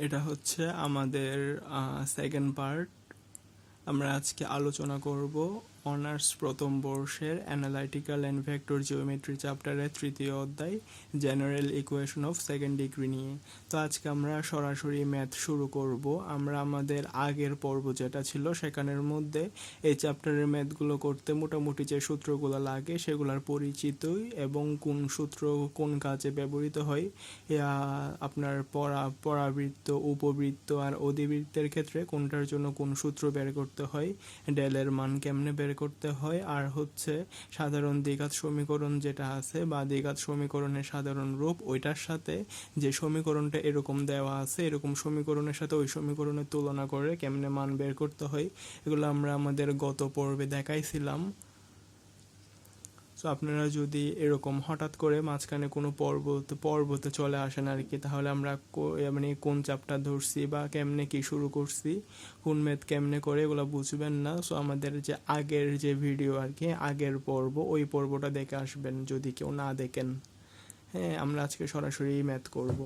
এটা হচ্ছে আমাদের সেকেন্ড পার্ট আমরা আজকে আলোচনা করব অনার্স প্রথম বর্ষের অ্যানালাইটিক্যাল অ্যান্ড ভেক্টর জিওমেট্রি চ্যাপ্টারের তৃতীয় অধ্যায়, general equation of second degree নিয়ে। তো আজকে আমরা সরাসরি ম্যাথ শুরু করব। আমরা আমাদের আগের পর্ব যেটা ছিল, সেখানের মধ্যে এই চ্যাপ্টারের ম্যাথগুলো করতে মোটামুটি যে সূত্রগুলো লাগে, সেগুলোর পরিচিতই এবং কোন সূত্র কোন কাজে ব্যবহৃত হয় আপনার পরা পরাবৃত্ত উপবৃত্ত আর অধিবৃত্তের ক্ষেত্রে কোনটার জন্য কোন সূত্র বের করতে হয়, ডেলের মান কেমনে বের করতে হয়। আর হচ্ছে সাধারণ দ্বিঘাত সমীকরণ যেটা আছে বা দ্বিঘাত সমীকরণের সাধারণ রূপ, ওইটার সাথে যে সমীকরণটা এরকম দেওয়া আছে, এরকম সমীকরণের সাথে ওই সমীকরণের তুলনা করে কেমনে মান বের করতে হয়, এগুলো আমরা আমাদের গত পর্বে দেখাইছিলাম। তো আপনারা যদি এরকম হঠাৎ করে মাঝখানে কোনো পর্বত, পর্বতে চলে আসেন আর কি তাহলে আমরা মানে কোন চাপটা ধরছি বা কেমনে কি শুরু করছি কোন মেদ কেমনে করে এগুলো বুঝবেন না। সো আমাদের যে আগের যে ভিডিও আর কি আগের পর্ব, ওই পর্বটা দেখে আসবেন যদি কেউ না দেখেন। হ্যাঁ আমরা আজকে সরাসরি ম্যাথ করব।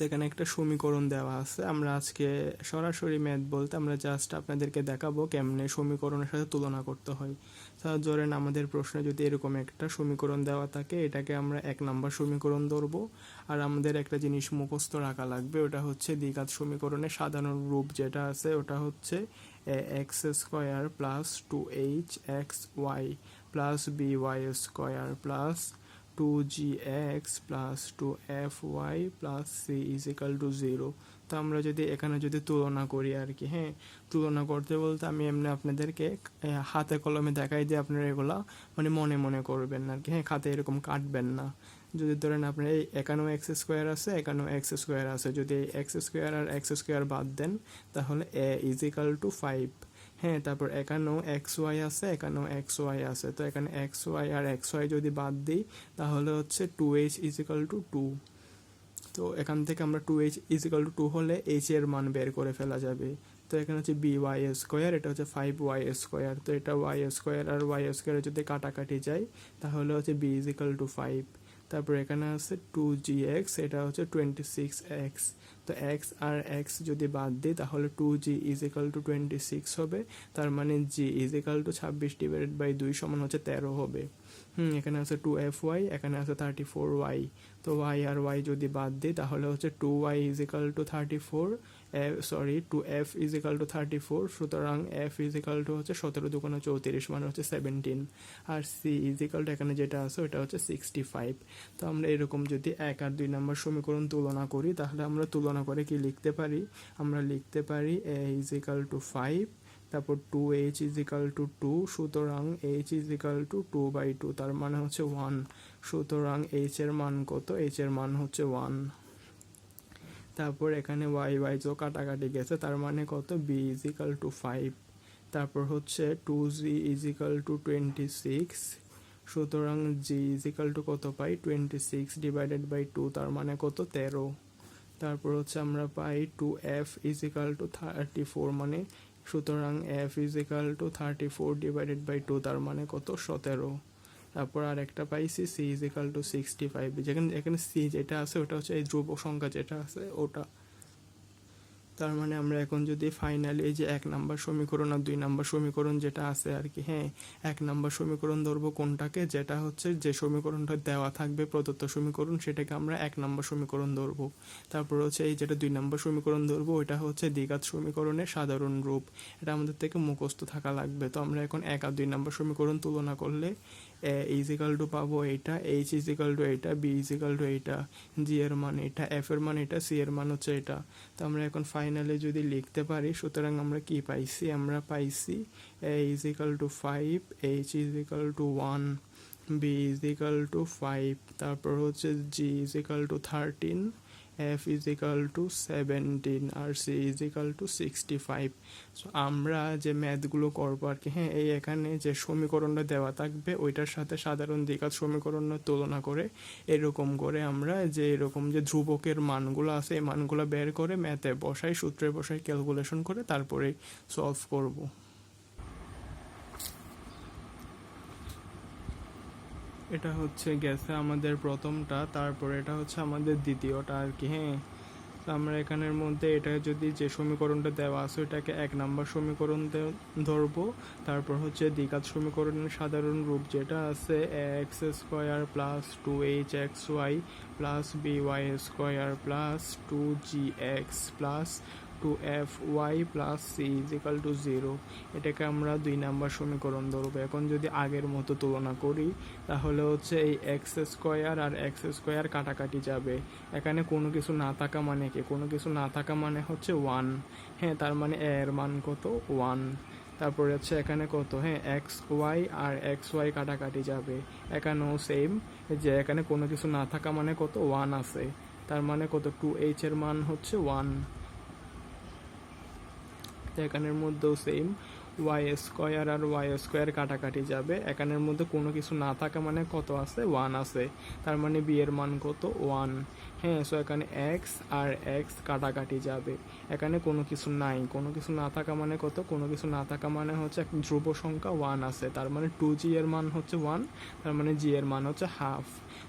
সেখানে একটা সমীকরণ দেওয়া আছে। আমরা আজকে সরাসরি ম্যাথ বলতে আমরা জাস্ট আপনাদেরকে দেখাবো কেমনে সমীকরণের সাথে তুলনা করতে হয়। তা ধরেন আমাদের প্রশ্নে যদি এরকম একটা সমীকরণ দেওয়া থাকে, এটাকে আমরা এক নাম্বার সমীকরণ ধরবো। আর আমাদের একটা জিনিস মুখস্থ রাখা লাগবে, ওটা হচ্ছে দ্বিঘাত সমীকরণের সাধারণ রূপ যেটা আছে, ওটা হচ্ছে x square plus two h x y plus b y square plus two g x plus two f y plus c is equal to zero তো আমরা যদি এখানে যদি তুলনা করি আর কি হ্যাঁ তুলনা করতে বলতে আমি এমনি আপনাদেরকে হাতে কলমে দেখাই দিয়ে আপনারা এগুলা মানে মনে মনে করবেন আর কি হ্যাঁ খাতে এরকম কাটবেন না। যদি ধরেন আপনার এই এখানেও এক্স স্কোয়ার আছে এখানেও এক্স স্কোয়ার আছে, যদি এক্স স্কোয়ার আর এক্স স্কোয়ার বাদ দেন, তাহলে a is equal to five হ্যাঁ তারপর এখানেও এক্স ওয়াই আছে এখানেও এক্স ওয়াই আছে। তো এখানে এক্স ওয়াই আর এক্স ওয়াই যদি বাদ দিই, তাহলে হচ্ছে two h is is equal to two তো এখান থেকে আমরা two h is equal to two হলে এইচ এর মান বের করে ফেলা যাবে। তো এখানে হচ্ছে বি ওয়াই স্কোয়ার এটা হচ্ছে ফাইভ ওয়াই স্কোয়ার তো এটা ওয়াই স্কোয়ার আর ওয়াই স্কোয়ারে যদি কাটাকাটি যায়, তাহলে হচ্ছে বি ইজিক্যাল টু ফাইভ তারপর এখানে আছে টু জি এক্স এটা হচ্ছে টোয়েন্টি সিক্স এক্স তো এক্স আর এক্স যদি বাদ দিই, তাহলে two g is equal to twenty six হবে। তার মানে জি ইজ ইকাল টু ছাব্বিশ ডিভাইডেড বাই দুই সমান হচ্ছে তেরো হবে। হুম, এখানে আছে টু এফ ওয়াই এখানে আছে থার্টি ফোর ওয়াই তো ওয়াই আর ওয়াই যদি বাদ দিই, তাহলে হচ্ছে two y is equal to thirty four sorry two f is equal to thirty four সুতরাং এফ ইজ ইকাল টু হচ্ছে সতেরো দুগুণে চৌত্রিশ মানে হচ্ছে সেভেন্টিন আর সি ইজ ইকাল টু এখানে যেটা আছে ওটা হচ্ছে সিক্সটি ফাইভ তো আমরা এরকম যদি এক আর দুই নম্বর সমীকরণ তুলনা করি, তাহলে আমরা তুলনা করে কি লিখতে পারি? আমরা লিখতে পারি a is equal to five তারপর two h is equal to two সুতরাং h is equal to two by two তার মানে হচ্ছে ওয়ান সুতরাং এইচ এর মান কত? এইচ এর মান হচ্ছে ওয়ান তারপর এখানে ওয়াই ওয়াই যো কাটাকাটি গেছে, তার মানে কত? B is equal to five তারপর হচ্ছে two g is equal to twenty six সুতরাং জি ইজ ইকাল টু কত পাই? Twenty six divided by two তার মানে কত? তেরো। তারপর হচ্ছে আমরা পাই two f is equal to thirty four মানে সুতরাং f is equal to thirty four divided by two তার মানে কত? সতেরো। তারপর আর একটা পাইছি c is equal to sixty five যেখানে এখানে সি যেটা আছে, ওটা হচ্ছে এই ধ্রুব সংখ্যা যেটা আছে, ওটা। তার মানে আমরা এখন যদি ফাইনালি এই যে এক নাম্বার সমীকরণ আর দুই নাম্বার সমীকরণ যেটা আছে আর কি হ্যাঁ এক নাম্বার সমীকরণ ধরবো কোনটাকে, যেটা হচ্ছে যে সমীকরণটা দেওয়া থাকবে প্রদত্ত সমীকরণ, সেটাকে আমরা এক নাম্বার সমীকরণ ধরবো। তারপর হচ্ছে এই যেটা দুই নাম্বার সমীকরণ ধরবো, ওইটা হচ্ছে দ্বিঘাত সমীকরণের সাধারণ রূপ। এটা আমাদের থেকে মুখস্থ থাকা লাগবে। তো আমরা এখন এক আর দুই নাম্বার সমীকরণ তুলনা করলে এ ইজিক্যাল টু পাবো এইটা এইচ ইজিক্যাল টু এইটা বি ইজিক্যাল টু এইটা জি এর মান এটা এফ এর মান এটা সি এর মান হচ্ছে এটা তো আমরা এখন ফাইনালে যদি লিখতে পারি, সুতরাং আমরা কি পাইছি? আমরা পাইছি a is equal to five h is equal to one b is equal to five তারপর হচ্ছে g is equal to thirteen f is equal to seventeen R c is equal to sixty five so আমরা যে ম্যাথগুলো করব আর কি হ্যাঁ এই এখানে যে সমীকরণটা দেওয়া থাকবে, ওইটার সাথে সাধারণ দ্বিঘাত সমীকরণের তুলনা করে এরকম করে আমরা যে এরকম যে ধ্রুবকের মানগুলো আছে, এই মানগুলো বের করে ম্যাথে বসাই, সূত্রে বসাই, ক্যালকুলেশন করে তারপরে সলভ করব। এটা হচ্ছে গেছে আমাদের প্রথমটা, তারপরে এটা হচ্ছে আমাদের দ্বিতীয়টা আর কি হ্যাঁ? তো আমরা এখানের মধ্যে এটা যদি যে সমীকরণটা দেওয়া আছে ওটাকে এক নাম্বার সমীকরণ ধরবো। তারপর হচ্ছে দ্বিঘাত সমীকরণের সাধারণ রূপ যেটা আছে x square plus two h x y plus b y square plus two g x plus two f y plus c is equal to zero এটাকে আমরা দুই নাম্বার সমীকরণ ধরবো। এখন যদি আগের মতো তুলনা করি, তাহলে হচ্ছে এই এক্স স্কোয়ার আর এক্স স্কোয়ার কাটাকাটি যাবে। এখানে কোনো কিছু না থাকা মানে কি? কোনো কিছু না থাকা মানে হচ্ছে ওয়ান হ্যাঁ তার মানে এর মান কত? ওয়ান তারপরে হচ্ছে এখানে কত? হ্যাঁ এক্স ওয়াই আর এক্স ওয়াই কাটাকাটি যাবে। এখানেও সেম যে এখানে কোনো কিছু না থাকা মানে কত? ওয়ান আছে। তার মানে কত? টু এইচ এর মান হচ্ছে ওয়ান এখানের মধ্যেও সেম ওয়াই স্কোয়ার আর ওয়াই স্কোয়ার কাটাকাটি যাবে। এখানের মধ্যে কোনো কিছু না থাকা মানে কত আছে? ওয়ান আছে। তার মানে বিয়ের মান কত? ওয়ান হ্যাঁ সো এখানে এক্স আর এক্স কাটাকাটি যাবে। এখানে কোনো কিছু নাই। কোনো কিছু না থাকা মানে কত? কোনো কিছু না থাকা মানে হচ্ছে ধ্রুব সংখ্যা ওয়ান আছে। তার মানে টু জি এর মান হচ্ছে ওয়ান তার মানে জি এর মান হচ্ছে হাফ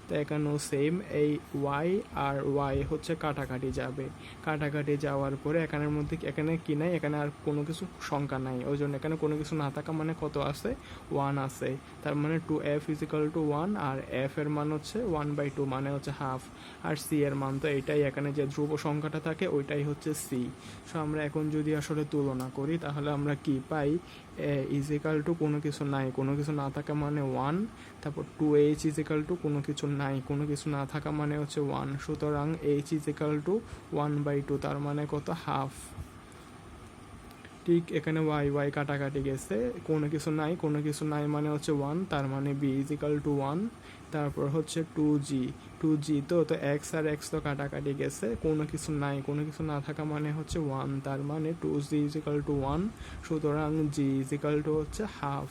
তো এখানেও সেম এই ওয়াই আর ওয়াই হচ্ছে কাটাকাটি যাবে। কাটাকাটি যাওয়ার পরে এখানের মধ্যে এখানে কি নাই? এখানে আর কোনো কিছু সংখ্যা নাই। ওই জন্য এখানে কোনো কিছু না থাকা মানে কত আছে? ওয়ান আছে। তার মানে two f is equal to one R F এর মান হচ্ছে ওয়ান বাই টু মানে হচ্ছে হাফ আর সি এর মান তো এটাই, এখানে যে ধ্রুব সংখ্যাটা থাকে ওইটাই হচ্ছে সি সো আমরা এখন যদি আসলে তুলনা করি, তাহলে আমরা কি পাই? ইজ ইজিক্যাল টু কোনো কিছু নাই, কোনো কিছু না থাকা মানে ওয়ান তারপর টু এইচ ইজিক্যাল টু কোনো কিছু নাই, কোনো কিছু না থাকা মানে হচ্ছে ওয়ান সুতরাং h is equal to one by two তার মানে কত? হাফ ঠিক এখানে ওয়াই ওয়াই কাটাকাটি গেছে। কোনো কিছু নাই, কোনো কিছু নাই মানে হচ্ছে ওয়ান তার মানে বি ইজিক্যাল টু ওয়ান তারপর হচ্ছে টু জি টু জি তো তো এক্স আর এক্স তো কাটাকাটি গেছে। কোনো কিছু নাই, কোনো কিছু না থাকা মানে হচ্ছে ওয়ান তার মানে two g is equal to one সুতরাং জি ইজিক্যাল টু হচ্ছে হাফ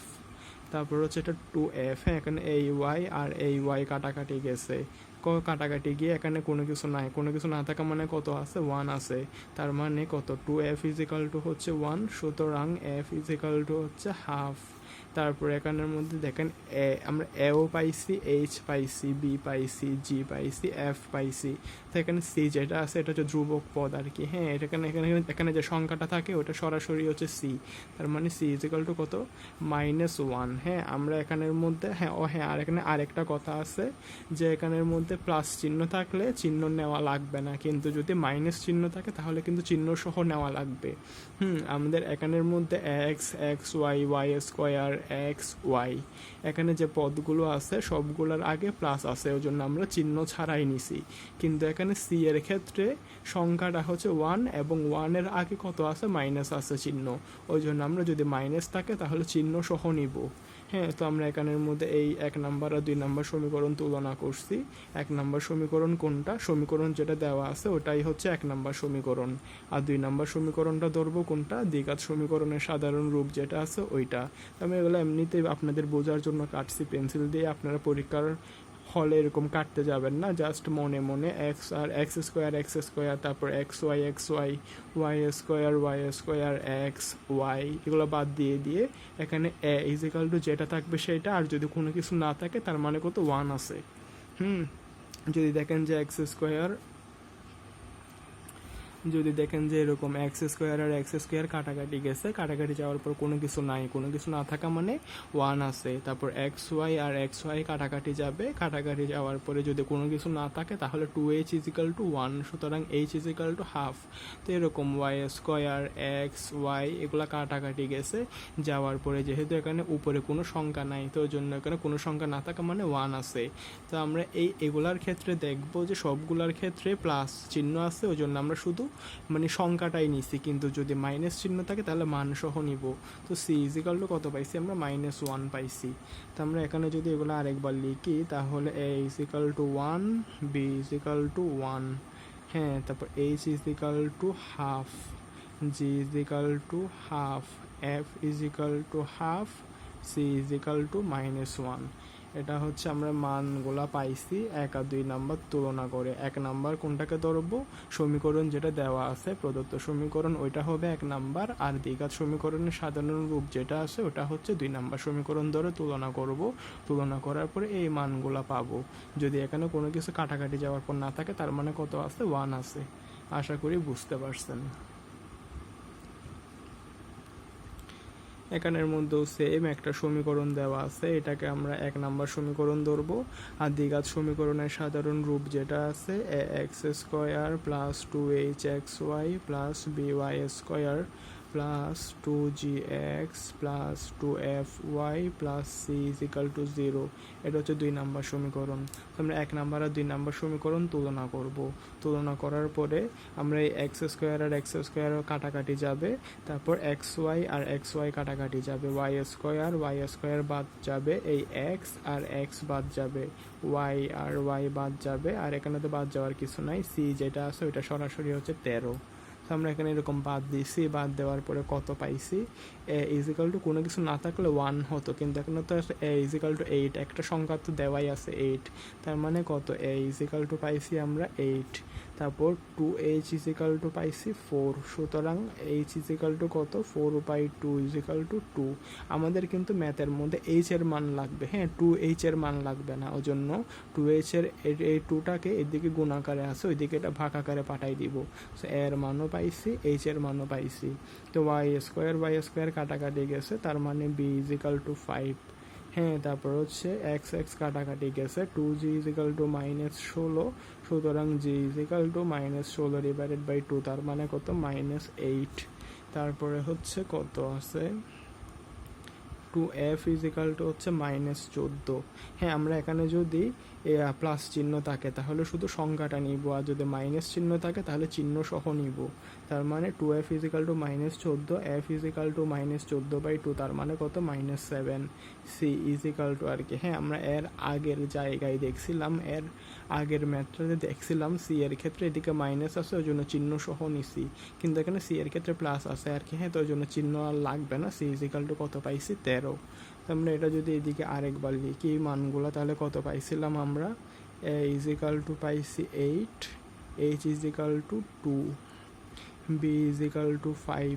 তারপর হচ্ছে এটা টু এফ হ্যাঁ এখানে এই ওয়াই আর এই ওয়াই কাটাকাটি গেছে। কাটাকাটি গিয়ে এখানে কোনো কিছু নাই। কোনো কিছু না থাকা মানে কত আছে? ওয়ান আছে। তার মানে কত? Two f is equal to হচ্ছে ওয়ান সুতরাং এফ ইজিক্যাল টু হচ্ছে হাফ তারপর এখানের মধ্যে দেখেন এ, আমরা এও পাইছি, এইচ পাইছি, বি পাইছি, জি পাইছি, এফ পাইছি। তো এখানে সি যেটা আছে, এটা হচ্ছে ধ্রুবক পদ আর কি। হ্যাঁ এটা এখানে এখানে এখানে যে সংখ্যাটা থাকে, ওটা সরাসরি হচ্ছে সি। তার মানে সি ইজিক্যাল টু কত? মাইনাস ওয়ান হ্যাঁ আমরা এখানের মধ্যে হ্যাঁ ও হ্যাঁ আর এখানে আরেকটা কথা আছে যে এখানের মধ্যে প্লাস চিহ্ন থাকলে চিহ্ন নেওয়া লাগবে না। কিন্তু যদি মাইনাস চিহ্ন থাকে, তাহলে কিন্তু চিহ্ন সহ নেওয়া লাগবে। হুম, আমাদের এখানের মধ্যে x x y y square x, y. এখানে যে পদগুলো আছে, সবগুলোর আগে প্লাস আছে ওই জন্য আমরা চিহ্ন ছাড়াই নিছি। কিন্তু এখানে সি এর ক্ষেত্রে সংখ্যাটা হচ্ছে ওয়ান এবং ওয়ানের আগে কত আছে? মাইনাস আছে চিহ্ন। ওই জন্য আমরা যদি মাইনাস থাকে, তাহলে চিহ্ন সহ নিব। হ্যাঁ তো আমরা এখানের মধ্যে এই এক নাম্বার আর দুই নাম্বার সমীকরণ তুলনা করছি। এক নাম্বার সমীকরণ কোনটা? সমীকরণ যেটা দেওয়া আছে ওটাই হচ্ছে এক নাম্বার সমীকরণ। আর দুই নাম্বার সমীকরণটা ধরবো কোনটা? দ্বিঘাত সমীকরণের সাধারণ রূপ যেটা আছে ওইটা। আমি এগুলো এমনিতেই আপনাদের বোঝার জন্য কাটছি, পেন্সিল দিয়ে আপনারা পরীক্ষার হলে এরকম কাটতে যাবেন না জাস্ট মনে মনে এক্স আর এক্স স্কোয়ার এক্স স্কোয়ার তারপর x y x y y square y square x y এগুলো বাদ দিয়ে দিয়ে এখানে এ ইজিক্যাল টু যেটা থাকবে সেটা, আর যদি কোনো কিছু না থাকে তার মানে কত? ওয়ান আছে। হুম, যদি দেখেন যে এক্স স্কোয়ার যদি দেখেন যে এরকম এক্স স্কোয়ার আর এক্স স্কোয়ার কাটাকাটি গেছে, কাটাকাটি যাওয়ার পর কোনো কিছু নাই। কোনো কিছু না থাকা মানে ওয়ান আছে। তারপর এক্স ওয়াই আর এক্স ওয়াই কাটাকাটি যাবে। কাটাকাটি যাওয়ার পরে যদি কোনো কিছু না থাকে, তাহলে two h is equal to one সুতরাং h is equal to half তো এরকম ওয়াই স্কোয়ার এক্স ওয়াই এগুলো কাটাকাটি গেছে। যাওয়ার পরে যেহেতু এখানে উপরে কোনো সংখ্যা নাই, তো জন্য এখানে কোনো সংখ্যা না থাকা মানে ওয়ান আছে। তো আমরা এই এগুলার ক্ষেত্রে দেখব যে সবগুলার ক্ষেত্রে প্লাস চিহ্ন আছে, ওই জন্য আমরা শুধু মানে সংখ্যাটাই নিছি, কিন্তু যদি মাইনাস চিহ্ন থাকে তাহলে মান সহ নিব। তো সি ইজিক্যাল টু কত পাইছি আমরা? মাইনাস ওয়ান পাইছি। তো আমরা এখানে যদি এগুলো আরেকবার লিখি, তাহলে a is equal to one b is equal to one হ্যাঁ তারপর h is equal to half g is equal to half f is equal to half c is equal to minus one এটা হচ্ছে আমরা মানগুলা পাইছি, এক আর দুই number তুলনা করে। এক নাম্বার কোনটাকে ধরবো? সমীকরণ যেটা দেওয়া আছে, প্রদত্ত সমীকরণ, ওইটা হবে এক নাম্বার। আর দ্বিঘাত সমীকরণের সাধারণ রূপ যেটা আছে, ওটা হচ্ছে দুই নাম্বার সমীকরণ ধরে তুলনা করব। তুলনা করার পরে এই মানগুলা পাবো। যদি এখানে কোনো কিছু কাটাকাটি যাওয়ার পর না থাকে, তার মানে কত আছে? ওয়ান আছে। আশা করি বুঝতে পারছেন। এখানের মধ্যেও সেম একটা সমীকরণ দেওয়া আছে। এটাকে আমরা এক নাম্বার সমীকরণ ধরব। আর দ্বিঘাত সমীকরণের সাধারণ রূপ যেটা আছে a x square plus two h x y plus b y square x plus two f y plus c is equal to zero এটা হচ্ছে দুই নাম্বার সমীকরণ। আমরা এক নাম্বার আর দুই নাম্বার সমীকরণ তুলনা করব। তুলনা করার পরে আমরা এই এক্স স্কোয়ার আর এক্স স্কোয়ার কাটাকাটি যাবে। তারপর এক্স ওয়াই আর এক্স ওয়াই কাটাকাটি যাবে। ওয়াই স্কোয়ার ওয়াই স্কোয়ার বাদ যাবে। এই এক্স আর এক্স বাদ যাবে। ওয়াই আর ওয়াই বাদ যাবে। আর এখানে তো বাদ যাওয়ার কিছু নাই। সি যেটা আছে, ওইটা সরাসরি হচ্ছে তেরো। তো আমরা এখানে এরকম বাদ দিয়েছি, বাদ দেওয়ার পরে কত পাইছি? এ ইজিক্যাল টু কোনো কিছু না থাকলে ওয়ান হতো, কিন্তু এখন তো এ ইজিক্যাল টু এইট একটা সংখ্যা তো দেওয়াই আছে এইট তার মানে কত? এ ইজিক্যাল টু পাইছি আমরা এইট তারপর two h is equal to পাইছি ফোর সুতরাং এইচ ইজিক্যাল টু কত? Four by two is equal to two আমাদের কিন্তু ম্যাথের মধ্যে এইচ এর মান লাগবে হ্যাঁ টু এইচ এর মান লাগবে না ওই জন্য টু এইচ এর এই টুটাকে এদিকে গুণাকারে আছে ওইদিকে এটা ভাগ আকারে পাঠাই দিব। সো এর মানও পাইছি এইচ এর মানও পাইছি তো ওয়াই স্কোয়ার ওয়াই স্কোয়ার কাটাকাটি গেছে, তার মানে বি ইজিক্যাল টু ফাইভ হ্যাঁ তারপর হচ্ছে এক্স এক্স কাটাকাটি গেছে। Two g is equal to minus ষোলো, সুতরাং g is equal to minus ষোলো ডিভাইডেড বাই টু তার মানে কত? মাইনাস এইট তারপরে হচ্ছে কত আছে? Two f is equal to হচ্ছে মাইনাস চোদ্দ। হ্যাঁ আমরা এখানে যদি প্লাস চিহ্ন থাকে। তাহলে শুধু সংখ্যাটা নিব, আর যদি মাইনাস চিহ্ন থাকে, তাহলে চিহ্ন সহ নিব। তার মানে two f is equal to minus চোদ্দ f is equal to minus চোদ্দ বাই টু তার মানে কত? Minus seven c is equal to আর কি। হ্যাঁ আমরা এর আগের জায়গায় দেখছিলাম, এর আগের ম্যাথটাতে দেখছিলাম সি এর ক্ষেত্রে এদিকে মাইনাস আছে, ওই জন্য চিহ্ন সহ নিছি। কিন্তু এখানে সি এর ক্ষেত্রে প্লাস আছে আর কি। হ্যাঁ তো ওই জন্য চিহ্ন আর লাগবে না। সি ইজিক্যাল টু কত পাইছি? তেরো। আমরা এটা যদি এদিকে আরেকবার লিখি, এই মানগুলো তাহলে কত পাইছিলাম আমরা? এ ইজিক্যাল টু পাইছি eight h is equal to two b is equal to five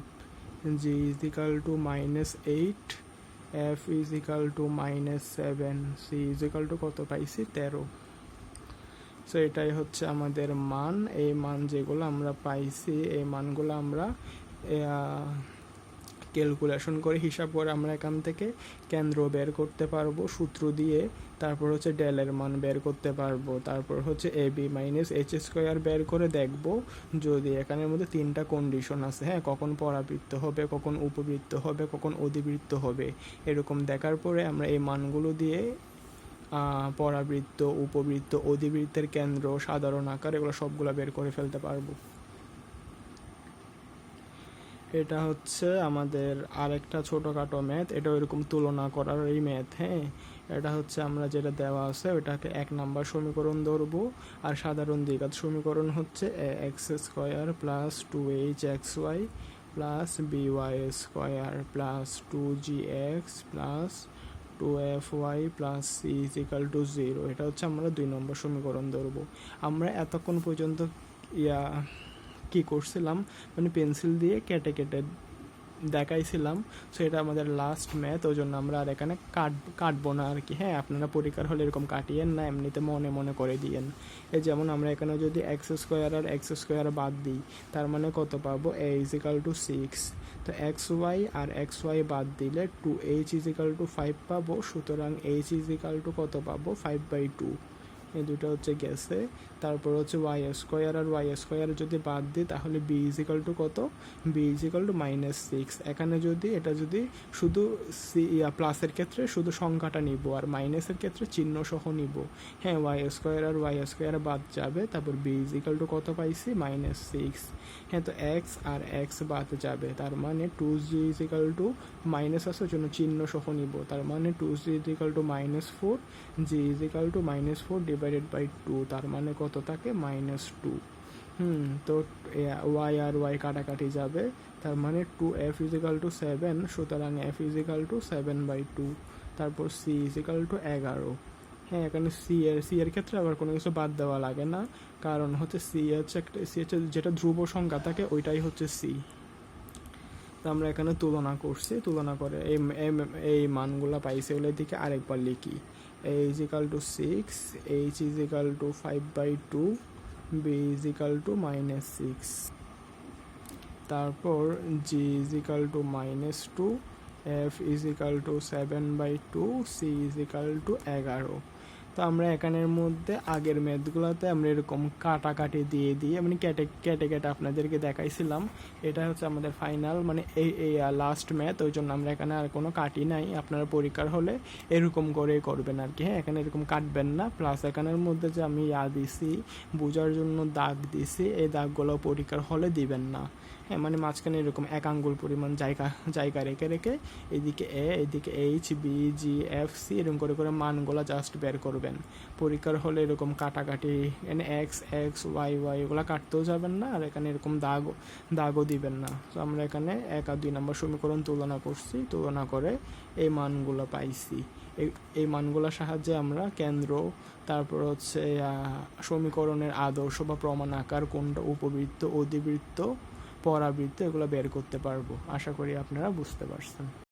g is equal to minus eight f is equal to minus seven c is equal to কত পাইছি? তেরো। সো এটাই হচ্ছে আমাদের মান। এই মান যেগুলো আমরা পাইছি, এই মানগুলো আমরা ক্যালকুলেশন করে হিসাব করে আমরা এখান থেকে কেন্দ্র বের করতে পারব, সূত্র দিয়ে। তারপর হচ্ছে ডেলের মান বের করতে পারব। তারপর হচ্ছে a b minus h square বের করে দেখব যদি এখানের মধ্যে তিনটা কন্ডিশন আছে। হ্যাঁ কখন পরাবৃত্ত হবে, কখন উপবৃত্ত হবে, কখন অধিবৃত্ত হবে। এরকম দেখার পরে আমরা এই মানগুলো দিয়ে পরাবৃত্ত, উপবৃত্ত, অধিবৃত্তের কেন্দ্র, সাধারণ আকার, এগুলো সবগুলো বের করে ফেলতে পারব। এটা হচ্ছে আমাদের আরেকটা ছোটোখাটো ম্যাথ। এটা ওইরকম তুলনা করার এই ম্যাথ হ্যাঁ? এটা হচ্ছে আমরা যেটা দেওয়া আছে ওটাকে এক নাম্বার সমীকরণ ধরবো। আর সাধারণ দ্বিঘাত সমীকরণ হচ্ছে a, x square plus two h x y plus b y square plus two g x plus two f y plus c is equal to zero. এটা হচ্ছে আমরা দুই নম্বর সমীকরণ ধরবো। আমরা এতক্ষণ পর্যন্ত ইয়া কি করছিলাম মানে পেন্সিল দিয়ে কেটে কেটে দেখাইছিলাম। সো এটা আমাদের লাস্ট ম্যাথ ওই জন্য আমরা আর এখানে কাট, কাটবো না আর কি। হ্যাঁ আপনারা পরীক্ষার হলে এরকম কাটিয়েন না, এমনিতে মনে মনে করে দিয়েন। এই যেমন আমরা এখানে যদি এক্স স্কোয়ার আর এক্স স্কোয়ার বাদ দিই, তার মানে কত পাবো? A is equal to six তো এক্স ওয়াই আর এক্স ওয়াই বাদ দিলে two h is equal to five পাবো। সুতরাং এইচ ইজিক্যাল টু কত পাবো? ফাইভ বাই টু এই দুটো হচ্ছে গেছে তারপর হচ্ছে ওয়াই স্কোয়ার আর ওয়াই স্কোয়ার যদি বাদ দিই, তাহলে বি ইজিক্যাল টু কত? B is equal to minus six এখানে যদি, এটা যদি শুধু সি প্লাসের ক্ষেত্রে শুধু সংখ্যাটা নিব আর মাইনাসের ক্ষেত্রে চিহ্ন সহ নিব। হ্যাঁ ওয়াই স্কোয়ার আর ওয়াই স্কোয়ার বাদ যাবে, তারপর বি ইজিক্যাল টু কত পাইছি? মাইনাস সিক্স হ্যাঁ তো এক্স আর এক্স বাদ যাবে, তার মানে two g is equal to minus আসার জন্য চিহ্ন সহ নিব। তার মানে two g is equal to minus four g is equal to minus four divided by two তার মানে কত থাকে? Minus two. হুম, তো ওয়াই আর ওয়াই কাটাকাটি যাবে। তার মানে two f is equal to seven সুতরাং f is equal to seven by two তারপর সি ইজিক্যাল টু এগারো। হ্যাঁ এখানে সি এর সি এর ক্ষেত্রে আবার কোনো কিছু বাদ দেওয়া লাগে না। কারণ হচ্ছে সি হচ্ছে একটা সি হচ্ছে যেটা ধ্রুব সংখ্যা থাকে, ওইটাই হচ্ছে সি তো আমরা এখানে তুলনা করছি। তুলনা করে এই- এই মানগুলো পাইছি ওগুলোর দিকে আরেকবার লিখি। A to to six h equal to five by two b is equal to minus six তারপর g is equal to minus two f is equal to seven by two c is equal to এগারো। তো আমরা এখানের মধ্যে আগের ম্যাথগুলোতে আমরা এরকম কাটাকাটি দিয়ে দিয়ে মানে কেটে কেটে কেটে আপনাদেরকে দেখাইছিলাম। এটা হচ্ছে আমাদের ফাইনাল মানে এই এই লাস্ট ম্যাথ, ওই জন্য আমরা এখানে আর কোনো কাটি নাই। আপনারা পরীক্ষার হলে এরকম করে করবেন আর কি। হ্যাঁ এখানে এরকম কাটবেন না। প্লাস এখানের মধ্যে যে আমি ইয়া দিছি, বোঝার জন্য দাগ দিছি, এই দাগগুলো পরীক্ষার হলে দিবেন না। হ্যাঁ মানে মাঝখানে এরকম এক আঙ্গুল পরিমাণ জায়গা জায়গা রেখে রেখে এদিকে এ, এদিকে h, b, g, f, c এরকম করে করে মানগুলো জাস্ট বের করবেন। পরীক্ষার হলে এরকম কাটাকাটি, এখানে এক্স এক্স ওয়াই ওয়াই এগুলো কাটতেও যাবেন না আর এখানে এরকম দাগ দাগও দিবেন না। তো আমরা এখানে এক আর দুই নম্বর সমীকরণ তুলনা করছি, তুলনা করে এই মানগুলো পাইছি। এই মানগুলোর সাহায্যে আমরা কেন্দ্র, তারপর হচ্ছে সমীকরণের আদর্শ বা প্রমাণ আকার কোনটা, উপবৃত্ত, অধিবৃত্ত পরাবৃত্ত এগুলো বের করতে পারব। আশা করি আপনারা বুঝতে পারছেন।